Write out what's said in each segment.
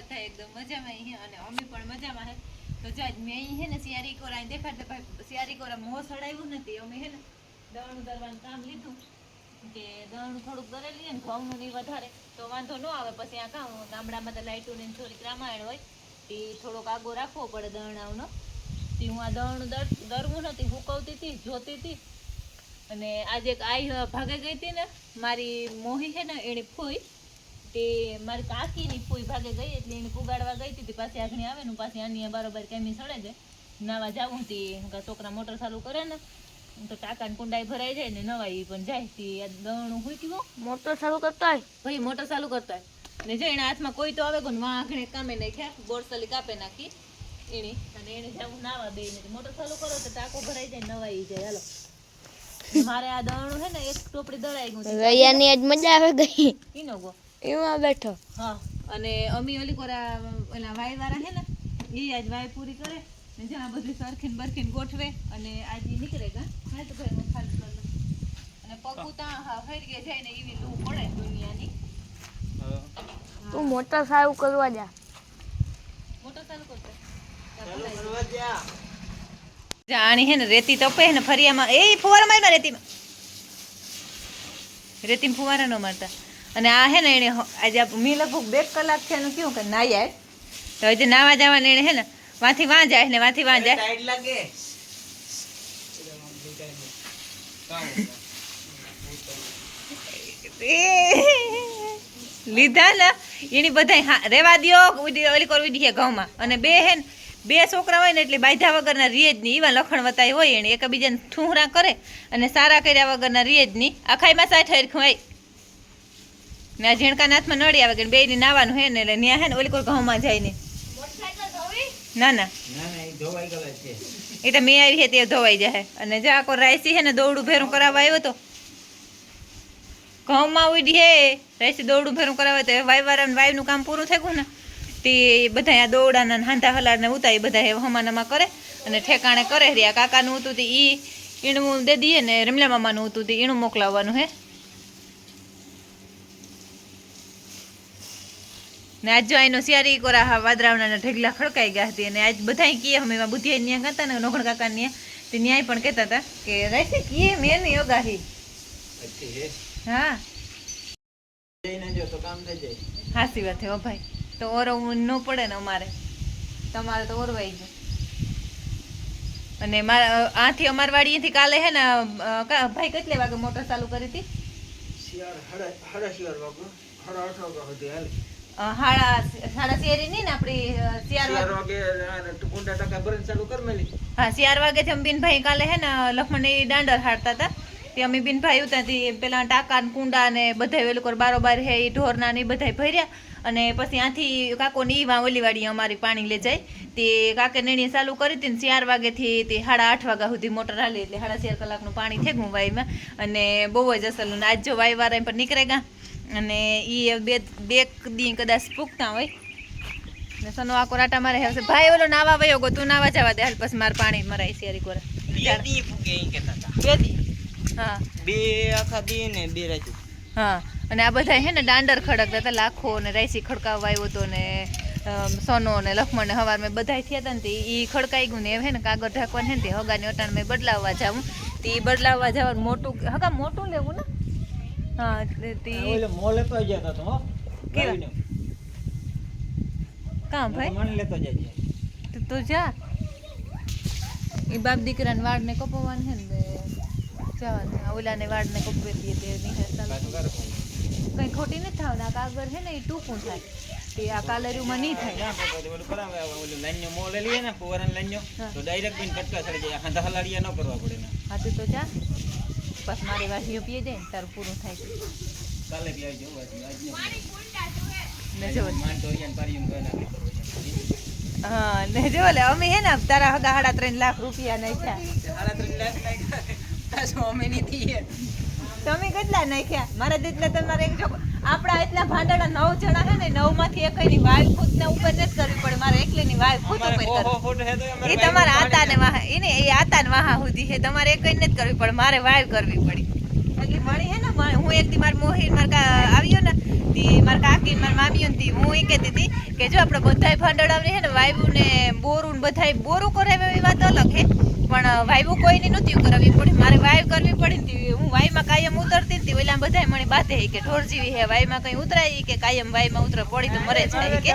બધા એકદમ. મજામાં હે અને અમે પણ મજામાં હે. તો જો આજ મેં હે ને સિયારી કોરા દેખાડતા ભાઈ સિયારી કોરા મોં સડાવ્યું નથી. અમે હે ને દવાનું દરવાનું કામ લીધું કે દવાનું થોડુંક દરે લઈએ ને ઘઉંનું નહીં વધારે. તો વાંધો ન આવે, પછી આ કામ ગામડામાં તો લાઇટું ને થોડીક રામાયણ હોય. તે થોડોક આગો રાખવો પડે દળણાવનો તે હું આ દળનું દર, દરવું નથી, હુકવતી હતી જોતી હતી અને આજે એક આઈ ભાગે ગઈ હતી ને, મારી મોહી છે ને, એની ફૂઈ તે મારી કાકીની ફૂઈ ભાગે ગઈ એટલે એને પુગાડવા ગઈ હતી. પાછી આગળ આવે ને પાછી આની બરોબર કેમી સડે છે નાવા જાવું હતી છોકરા મોટર ચાલુ કરે ને તો ટાંકાને કુંડાઈ ભરાઈ જાય ને નવાઈ પણ જાય. તી આ હોય હુક્યું મોટર ચાલુ કરતા હોય? ભાઈ મોટર ચાલુ કરતા હોય. ને જો એના હાથમાં કોઈ તો આવે કોને વાં આંગણે કામે નાખ્યા બોરસલી કાપે નાખી. એની અને એને જવું નાવા બે ને મોટર ચાલુ કરો તો ટાંકો ભરાઈ જાય નવાઈ જાય. હાલો. મારે આ દવણું છે ને એક ટોપડી દળાઈ ગયું છે. આજ મજા આવે ગઈ. ઈનો ગો. એમાં બેઠો. હા. અને અમી ઓલી કોરા ઓલા વાય વાળા હે ને એ આજ વાય પૂરી કરે ને જ્યાં બધું સરખીને બરખીન ગોઠવે અને આજ નીકળે ગા. હા તો ભાઈ હું ખાલી કરું અને પગું ઉતા હા ફરી જાય ને એવી લૂ પડે દુનિયાની. તું મોટર સારું કરવા જા. મોટર ચાલુ કરતો. જાણી હે ને રેતી તપે ને ફરિયામાં એ ફુવારા મારી રેતીમાં. રેતી ફુવારા ન મારતા. અને આ હે ને એણે આજે મી લગભગ બે કલાક છે એનું કેવું કે ના આય તો હજી નાવા જવાને એણે હે ને વાંથી વાં જાય ને વાંથી વાં જાય લાગે. લીધા ને એની બધા રેવા દો ઓલી કરવી દે ઘઉંમાં. અને બે હે ને બે છોકરા હોય ને એટલે બાંધ્યા વગરના રીએ જ નહીં. એવા લખણ વતાય હોય એને એકબીજાને ઠુંહરા કરે અને સારા કર્યા વગરના રીએ જ નહીં. આખાઈમાં સાઠ હરખું હોય ને આ ઝીણકા નાથમાં નડી આવે કે બે ની નાવાનું હે ને એટલે ન્યા હે ને ઓલી કોઈ ઘઉંમાં જાય ને ના. ના એ ધોવાઈ ગયેલા છે. એ તો મેં આવી છે તે ધોવાઈ જાય અને જે આખો રાયસી હે ને દોડું ભેરું કરાવવા આવ્યો તો ઘઉંમાં ઉડી હે રાયસી દોડું ભેરું કરાવે તો વાયવાળાનું વાયનું કામ પૂરું થઈ ગયું ને તે બધા આ દોડાના ને હાંધા હલાર ને ઉતા એ બધા હમાનામાં કરે અને ઠેકાણે કરે રહ્યા કાકાનું હતું તે ઈ ઈણું દે દઈએ ને રમલા મામાનું હતું તે ઈણું મોકલાવવાનું હે. ને આજ જો આઈનો સિયારી કોરા હા વાદરાવના ઢગલા ખડકાઈ ગયા હતી અને આજ બધાય કીએ અમે એમાં બુદ્ધિ ન્યા ગાતા ને નોખણ કાકા ન્યા. તે ન્યાય પણ કહેતા હતા કે રાઈસે કીએ મેં ને યોગાહી હા. જાય. હાસી વાત છે ઓ ભાઈ. તો ઓરવું ન પડે ને અમારે. તમારે તો ઓરવાઈ ગયું. અને મારા આથી અમાર વાડીએથી કાલે હે ને ભાઈ કેટલે વાગે મોટર ચાલુ કરી હતી? હડા સાડા શેરી ને આપણી વાગે. ટકા ચાલુ કર મેલી. હા શિયાર વાગે છે અમીનભાઈ કાલે હે ને લખમણની દાંડર હાડતા હતા. તે અમે બિનભાઈ ઉતાથી પેલા ટાકા ને કુંડા ને બધા એ લોકો બારોબાર હે એ ઢોરના ને બધા ભર્યા. અને પછી આથી કાકો ની વા ઓલીવાડી અમારી પાણી લે જાય. તે કાકે નેણી ચાલુ કરી હતી ને ચાર વાગેથી તે સાડા આઠ વાગ્યા સુધી મોટર હાલી એટલે સાડા ચાર કલાકનું પાણી થઈ ગયું વાયમાં. અને બહુ જ અસલ ને આજ જો વાય વાળા પર નીકળે ગયા અને એ બે બે દી કદાચ પૂગતા હોય. ને સનો આકો રાટા મારે હશે ભાઈ ઓલો નાવા વયો ગો તું નાવા જવા દે. હાલ પછી મારે પાણી મરાય શેરી કોરા બે દી ફૂકે ઈ કેતા હતા. બે દી? હા. બે આખા દી ને બે રાતું. હા. અને આ બધા હે ને દાંડર ખડકતા હતા. લાખો ને રાયસી ખડકાવવા આવ્યો હતો ને સોનો ને લખમણ ને હવાર મેં બધા થયા હતા ને તે ઈ ખડકાઈ ગયું ને એમ હે ને કાગળ ઢાંકવાનું હે ને તે હગાની અટાણ મેં બદલાવવા જાઉં. તે બદલાવવા જવાનું મોટું હગા મોટું લેવું ને? હા તે- તે લેતો જતો તો કેવા? ગાડીને. ભાઈ? મને લેતો જજે. તું તો જા. એ બાપ દીકરાને વાળને કપાવવાનું છે ને જવાનું ઓલાને વાળને કપવે દઈએ તે કંઈ ખોટી નથી થવાનું આ કાગળ છે ને એ ટૂંકું થાય. તે આ કાલરીમાં નહીં થાય. ઓલું કરાવે, ઓલું લાઈનનો મોં લઈએ ને ફુવારાનો લાઈનનો, તો ડાયરેક્ટ બેન કટકા ચડી જાય. હાથ હલાડિયા ન કરવા પડે હા તું તો જા. બસ મારી વાસીઓ પીએ જાય ને તારું પૂરું થાય કાલે બી આવી જવું હતું, આજ નહીં. ને જો હા ને જો લે અમે હે ને તારા હગા સાડા ત્રણ લાખ રૂપિયા નાખ્યા. સાડા ત્રણ લાખ નાખ્યા. અમે થઈએ. તમે કેટલા નાખ્યા? મારા જેટલા તમારે એક જો આપણા એટલા ભાંડાડા નવ જણા હે ને નવમાંથી એકની વાય ખુદ ને ઉપર નથી કરવી પડે. મારે એકલીની વાય ખુદ ઉપર કરવી. એ તમારા આતા ને વાહ એને એ આતા ને વાહા સુધી છે. તમારે એક નથી કરવી પડે મારે વાય કરવી પડી. એટલે મળી હે ને હું એક દી માર મોહીન માર કા આવ્યો ને તી માર કાકી ને માર મામી ને હું એ કહેતી હતી કે જો આપણે બધાય ફંડડાવની હે ને વાયુ ને બોરું ને બધાય બોરું કરાવે એવી વાત અલગ હે. પણ વાયવું કોઈની નહોતી કરાવવી પડી. મારે વાયુ કરવી પડી હતી હું વાયમાં કાયમ ઉતરતી હતી ઓલા બધાય મને બાધે કે ઢોર જેવી હે, વાયમાં કઈ ઉતરાય કે કાયમ વાયમાં ઉતરે, પડી તો મરે જાય કે.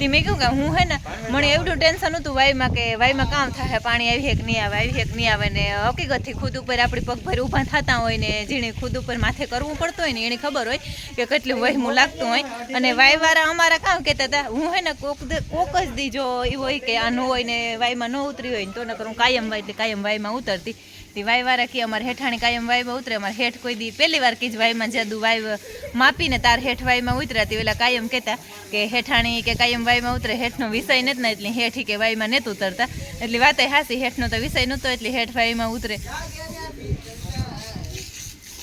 તે મેં કહ્યું કે હું હે ને, મને એવડું ટેન્શન હતું વાયમાં કે વાયમાં કામ થાય પાણી આવી હેક નહીં આવે, આવી હેક નહીં આવે ને, હકીકતથી ખુદ ઉપર આપણી પગભર ઊભા થતા હોય ને, જેણે ખુદ ઉપર માથે કરવું પડતું હોય ને, એને ખબર હોય કે કેટલું વહેમું લાગતું હોય. અને વાયવાળા અમારા કામ કહેતા હતા, હું હે ને કોક કોક જ દી જો એવું હોય કે આ ન હોય ને, વાયમાં ન ઉતરી હોય ને, તો નકર હું કાયમ વાય કાયમ વાયમાં ઉતરતી. તે વાયવાળા કે અમારે હેઠાણી કાયમ વાયમાં ઉતરે. અમારે હેઠ કોઈ દી પહેલી વાર કીજ વાયમાં જાદુ વાય માપીને તાર હેઠ વાયમાં ઉતરાતી. ઓલા કાયમ કહેતા કે હેઠાણી કે કાયમ વાયમાં ઉતરે. હેઠનો વિષય નથી ને એટલે હેઠી કે વાયમાં નથી ઉતરતા. એટલે વાતે હાસી, હેઠનો તો વિષય નહોતો એટલે હેઠ વાયમાં ઉતરે.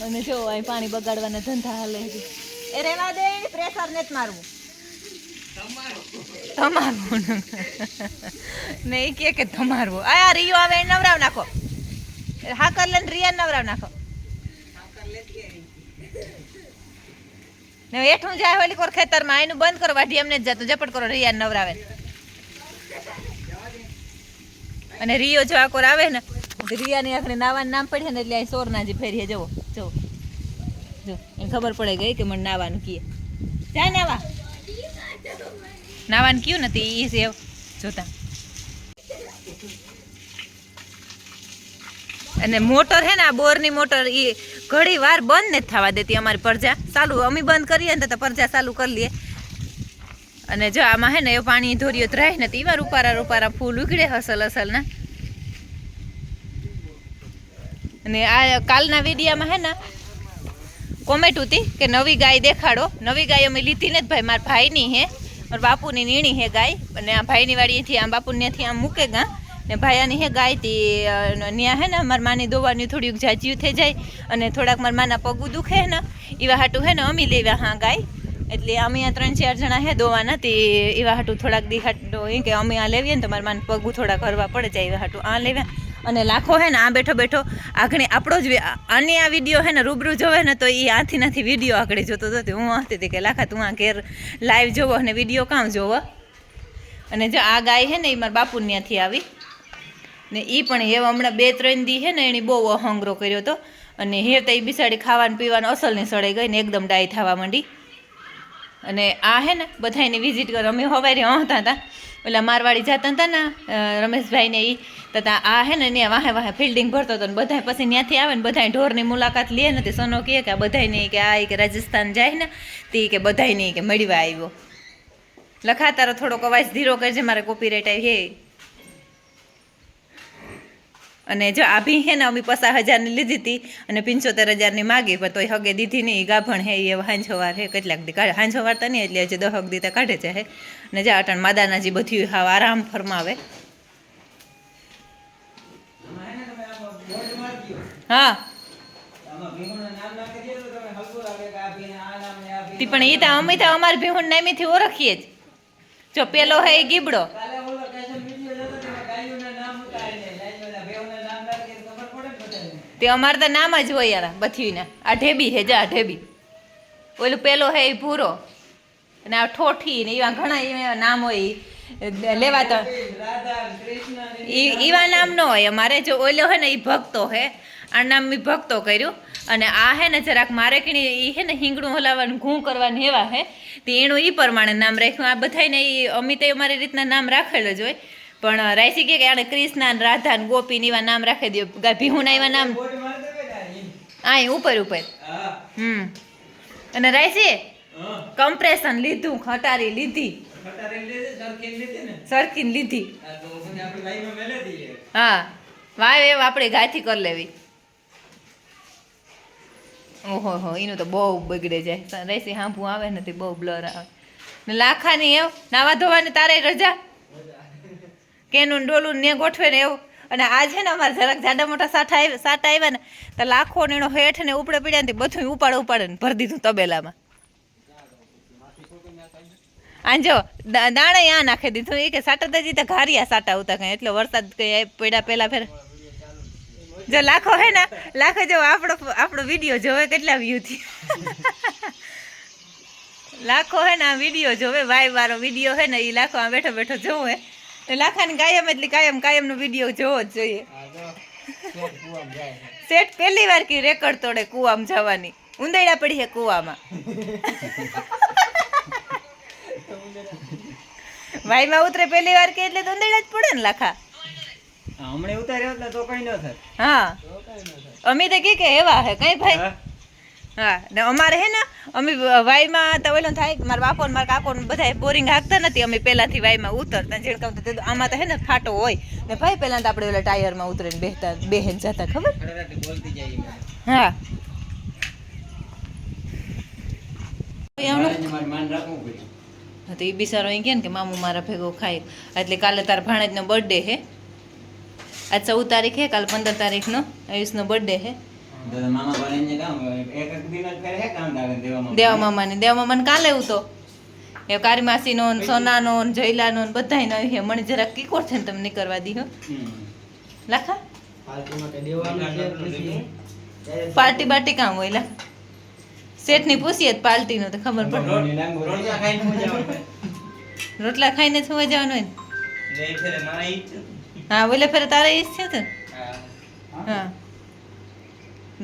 અને જો અહીં પાણી બગાડવાના ધંધા હાલે એ રેવા દે પ્રેશર નથી મારવું. તમારું. ને એ કે કે તમારું. આ રિયો આવે એને નવરાવ નાખો. હા કર લે રિયા નવરાવ નાખો. ને એઠું જાય હોલી કોર ખેતરમાં એનું બંધ કરો, વાઢી એમને જ જતું. ઝપટ કરો, રિયા નવરાવે. અને રિયો જો આકોર આવે ને રિયાની આખરે નાવાનું નામ પડે ને એટલે આ સોરના જે ફેરીએ જવો. જવો. જો, એને ખબર પડે ગઈ કે મને નાવાનું કીએ જાય નાવા નાવાનું કયું નથી એ સેવ જોતા. અને મોટર હે ને, આ બોરની મોટર એ ઘણી વાર બંધ નથી થવા દેતી અમારી પરજા. ચાલુ, અમે બંધ કરીએ ને તો પરજા ચાલુ કરી લઈએ અને જો આમાં હે ને, એ પાણી ધોરીઓ ધરાય ને તો ઈવાર ઉપારા રૂપારા ફૂલ ઉગડે હસલ હસલના. અને આ કાલના વિડીયામાં હે ને, કોમેન્ટ હતી કે નવી ગાય દેખાડો. નવી ગાય અમે લીધી ને ભાઈ, મારા ભાઈની હે. બાપુની નીણી હે ગાય. અને આ ભાઈની વાડીથી આમ બાપુ ત્યાંથી આમ મૂકે ગા. ને ભાયાની હે ગાય તી ન્યા હે ને મારા માની દોવાની થોડીક જાજ્યું થઈ જાય અને થોડાક મારા માના પગું દુખે ને એવા હાટું હે ને અમી લેવા હા ગાય. એટલે અમે આ ત્રણ ચાર જણા હે દોવાના તે એવા હાટું થોડાક દી હાટો કે અમે આ લેવીએ ને તો મારા માને પગું થોડાક કરવા પડે જાય એવા હાટું. આ લેવા. અને લાખો હે ને આ બેઠો બેઠો આગળ આપણો જ આની આ વીડિયો હે ને રૂબરૂ જોવે ને તો એ આથી નથી વીડિયો આગળ જોતો હતો હું હતી હતી કે લાખા તું આ ઘેર લાઈવ જોવો અને વીડિયો કામ જોવો. અને જો આ ગાય હે ને એ મારા બાપુ ત્યાંથી આવી. ને એ પણ એ હમણાં બે ત્રણ દી હે ને એણે બહુ અહંગરો કર્યો હતો અને હે તો એ બિસાડી ખાવાનું પીવાનું અસલની સડાઈ ગઈ ને એકદમ ડાય થવા માંડી. અને આ હે ને બધાની વિઝિટ કર. અમે હવારે હતા હતા. ઓલા મારવાડી જતા હતા ને રમેશભાઈને એ તથા આ હે ને ત્યાં વાહે વાહે ફિલ્ડિંગ ભરતો હતો ને બધા પછી ત્યાંથી આવે ને બધા ઢોરની મુલાકાત લે ને, તે સનો કહે કે આ બધાને કે આ કે રાજસ્થાન જાય ને, તે કે બધાને કે મળવા આવ્યો. લખાતારો થોડોક અવાજ ધીરો કરજે, મારે કોપીરાઇટ આવી હે. અને જો આ ભી હે ને અમે પચાસ હજારની લીધી હતી અને પંચોતેર હજારની માગી પણ તોય હગે દીધી નહીં. ગાભણ હે એ હાંજોવાર હે, કેટલાક દી કાઢે. હાંજોવાર તો નહીં, એટલે હજી દહક દીતા કાઢે છે હે. અને જા અટણ માદાનાજી બધું હાવ આરામ ફરમાવે. હે. પણ એ તો અમે તો અમારી ભીહુણ નામીથી ઓળખીએ જ. જો પેલો હે ગીબડો કાલે ઓલો કેસર વિડિયો જોતો તેમાં ગાયોના નામ ઉતારીને ગાયોના ભેવના નામ નાખીએ તો ખબર પડે ને બધાને તે અમારે તો નામ જ હોય યાર બથીના. આ ઢેબી હે જા, ઢેબી. ઓલું પેલો હે એ ભૂરો. અને આ ઠોઠી ને એવા ઘણા એવા નામ હોય લેવા તો. ઈવા નામ ન હોય અમારે. જો ઓલો હે ને એ ભક્તો હે આ નામ મેં ભક્તો કર્યું. અને આ હે ને જરાક મારે કીણી એ હે ને હિંગડું હલાવવાનું ઘૂં કરવાનું એવા હે તે એનું એ પ્રમાણે નામ રાખ્યું. આ બધાને એ અમિતે અમારી રીતના નામ રાખેલ જ હોય. પણ કહે કે આને કૃષ્ણા ને રાધા ને ગોપી ને એવા નામ રાખી દો. ભીહું ના એવા નામ. આ ઉપર ઉપર. હમ. અને રાયસી, કમ્પ્રેશન લીધું, ખટારી લીધી. સરખી લીધી. હા, વાવ એવ આપણે ગાથી કરી લેવી. ઓહો, હો, એનું તો બહુ બગડે જાય. રેસી હાંભું આવે ને તે બહુ બ્લર આવે. ને લાખાની એવ નાવા ધોવાની તારે રજા? કેનું ડોલું ને ગોઠવે ને એવું. અને આજે ને અમારે જરાક જાડા મોટા સાઠા આવ્યા સાટા આવ્યા ને, તો લાખો ને એનો હેઠ ને ઉપડે પીડ્યા ને તે બધું ઉપાડ ઉપાડે ને ભરી દીધું તબેલામાં. આંજો દાણે આ નાખી દીધું. એ કે સાટા તો જીતા ઘારિયા સાટા ઉતા કઈ. એટલે વરસાદ કઈ પડ્યા પહેલા ફેર. જો લાખો હે ને, લાખો જો આપણો આપણો વીડિયો જોવે કેટલા વ્યૂ થી. લાખો હે ને આ વીડિયો જોવે, વાય વાળો વીડિયો હે ને એ લાખો આ બેઠો બેઠો જોવે. તો લાખાની કાયમ એટલી કાયમ કાયમનો વીડિયો જોવો જ જોઈએ. સેટ પહેલી વાર કી રેકર્ડ તોડે કુવામાં જવાની. ઉંદરડા પડી છે કુવામાં. ભાઈમાં ઉતરે પહેલી વાર કે એટલે તો ઉંદરડા જ પડે ને લાખા. હમણે ઉતાર્યો એટલે તો કઈ ન થાય. હા. તો કઈ ન અમે તો કે કે એવા હે કઈ ભાઈ? હા? ને અમારે હે ને અમે વાયમાં તો ઓલો થાય કે મારા બાપો ને મારા કાકો ને બધા બોરિંગ હાંકતા નથી અમે પહેલાંથી વાયમાં ઉતરતા. જેમ કહું તો આમાં તો હે ને ફાટો હોય. ને ભાઈ પહેલા તો આપણે ઓલા ટાયરમાં ઉતરીને બેહતા બેહેન જતા ખબર? હા. મારે મારે માન રાખવું પડ્યું હા તો એ બિચારો અહીં ગયા ને કે મામુ મારા ભેગો ખાય. એટલે કાલે તારા ભાણેજનો બર્થડે હે. આજ ચૌદ તારીખ હે કાલ પંદર તારીખનો આયુષનો બર્થડે હે. દેવા મામાને. દેવા મામાને કાલે તો. એ કારી માસીનો ને સોનાનો ને જયલાનો ને બધાયનો હે મને જરાક કીકોર છે ને તમને કરવા દી હો. લાખા? પાર્ટી બાર્ટી કામ હોય લા. શેઠની પૂછીએ જ પાર્ટીનું તો ખબર પડે. રોટલા ખાઈને સુવા જવાનું હોય ને. હા ઓલે ફેરે તારે ઈચ્છે છે હા.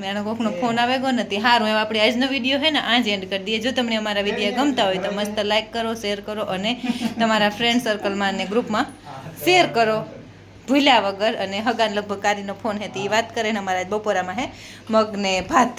હા કોકનો ફોન આવે ગયો નથી સારું એમ આપણે આજનો વીડિયો છે ને, આજ એન્ડ કરી દઈએ. જો તમને અમારા વીડિયો ગમતા હોય તો મસ્ત લાઈક કરો શેર કરો અને તમારા ફ્રેન્ડ સર્કલમાં અને ગ્રુપમાં શેર કરો. ભૂલ્યા વગર અને હગાન લગભગ કારીનો ફોન હે તો એ વાત કરે ને અમારા બપોરામાં હે, મગને ભાત.